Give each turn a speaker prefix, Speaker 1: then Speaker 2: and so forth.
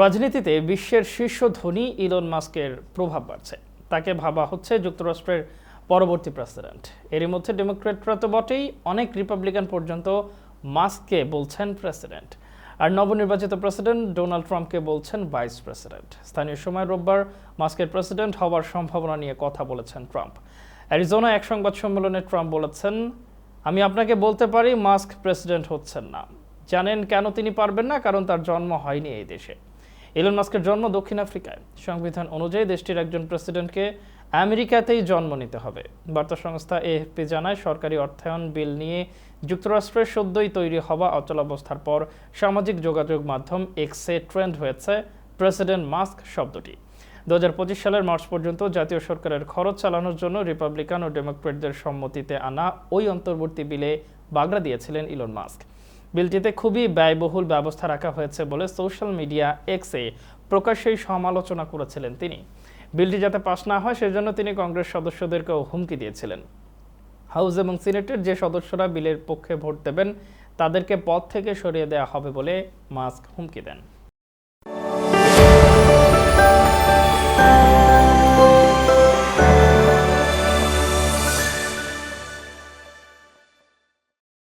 Speaker 1: রাজনীতিতে বিশ্বের শীর্ষ ধনী ইলন মাস্কের প্রভাব বাড়ছে। তাকে ভাবা হচ্ছে যুক্তরাষ্ট্রের পরবর্তী প্রেসিডেন্ট। এরই মধ্যে ডেমোক্রেটরা তো বটেই, অনেক রিপাবলিকান পর্যন্ত মাস্ককে বলছেন প্রেসিডেন্ট। আর নবনির্বাচিত প্রেসিডেন্ট ডোনাল্ড ট্রাম্পকে বলছেন ভাইস প্রেসিডেন্ট। স্থানীয় সময় রোববার মাস্কের প্রেসিডেন্ট হওয়ার সম্ভাবনা নিয়ে কথা বলেছেন ট্রাম্প। অ্যারিজোনা এক সংবাদ সম্মেলনে ট্রাম্প বলেছেন, আমি আপনাকে বলতে পারি, মাস্ক প্রেসিডেন্ট হচ্ছেন না। জানেন কেন তিনি পারবেন না, কারণ তার জন্ম হয়নি এই দেশে। ইলন মাস্কের জন্ম দক্ষিণ আফ্রিকায়। সংবিধান অনুযায়ী দেশটির একজন প্রেসিডেন্টকে আমেরিকাতেই জন্ম নিতে হবে। বার্তা সংস্থা এএফপি জানায়, সরকারি অর্থায়ন বিল নিয়ে যুক্তরাষ্ট্রের সদ্যই তৈরি হওয়া অচলাবস্থার পর সামাজিক যোগাযোগ মাধ্যম এক্সে ট্রেন্ড হয়েছে প্রেসিডেন্ট মাস্ক শব্দটি। দু হাজার পঁচিশ সালের মার্চ পর্যন্ত জাতীয় সরকারের খরচ চালানোর জন্য রিপাবলিকান ও ডেমোক্রেটদের সম্মতিতে আনা ওই অন্তর্বর্তী বিলে বাগড়া দিয়েছিলেন ইলন মাস্ক। বিলটিতে খুবই ব্যয়বহুল ব্যবস্থা রাখা হয়েছে বলে সোশ্যাল মিডিয়া এক্সে প্রকাশ্যেই সমালোচনা করেছিলেন তিনি। বিলটি যাতে পাশ না হয়, সেজন্য তিনি কংগ্রেস সদস্যদেরকেও হুমকি দিয়েছিলেন। হাউস এবং সিনেটের যে সদস্যরা বিলের পক্ষে ভোট দেবেন, তাদেরকে পথ থেকে সরিয়ে দেওয়া হবে বলে মাস্ক হুমকি দেন।